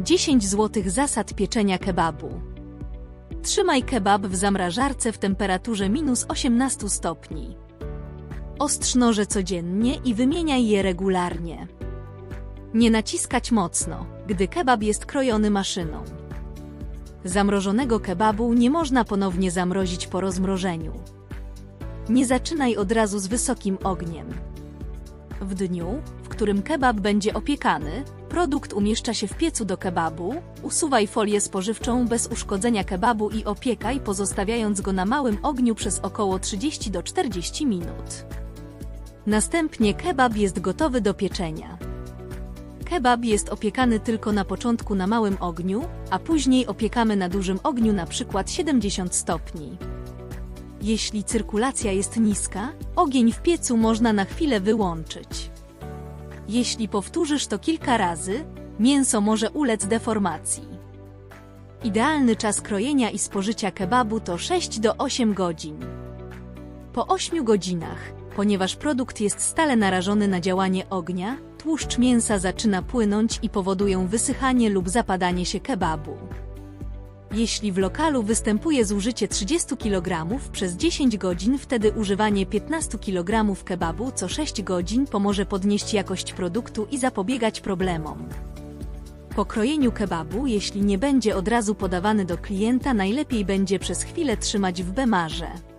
10 zł zasad pieczenia kebabu. Trzymaj kebab w zamrażarce w temperaturze minus 18 stopni. Ostrz noże codziennie i wymieniaj je regularnie. Nie naciskać mocno, gdy kebab jest krojony maszyną. Zamrożonego kebabu nie można ponownie zamrozić po rozmrożeniu. Nie zaczynaj od razu z wysokim ogniem. W dniu, w którym kebab będzie opiekany, produkt umieszcza się w piecu do kebabu, usuwaj folię spożywczą bez uszkodzenia kebabu i opiekaj, pozostawiając go na małym ogniu przez około 30 do 40 minut. Następnie kebab jest gotowy do pieczenia. Kebab jest opiekany tylko na początku na małym ogniu, a później opiekamy na dużym ogniu na przykład 70 stopni. Jeśli cyrkulacja jest niska, ogień w piecu można na chwilę wyłączyć. Jeśli powtórzysz to kilka razy, mięso może ulec deformacji. Idealny czas krojenia i spożycia kebabu to 6 do 8 godzin. Po 8 godzinach, ponieważ produkt jest stale narażony na działanie ognia, tłuszcz mięsa zaczyna płynąć i powodują wysychanie lub zapadanie się kebabu. Jeśli w lokalu występuje zużycie 30 kg przez 10 godzin, wtedy używanie 15 kg kebabu co 6 godzin pomoże podnieść jakość produktu i zapobiegać problemom. Po krojeniu kebabu, jeśli nie będzie od razu podawany do klienta, najlepiej będzie przez chwilę trzymać w bemarze.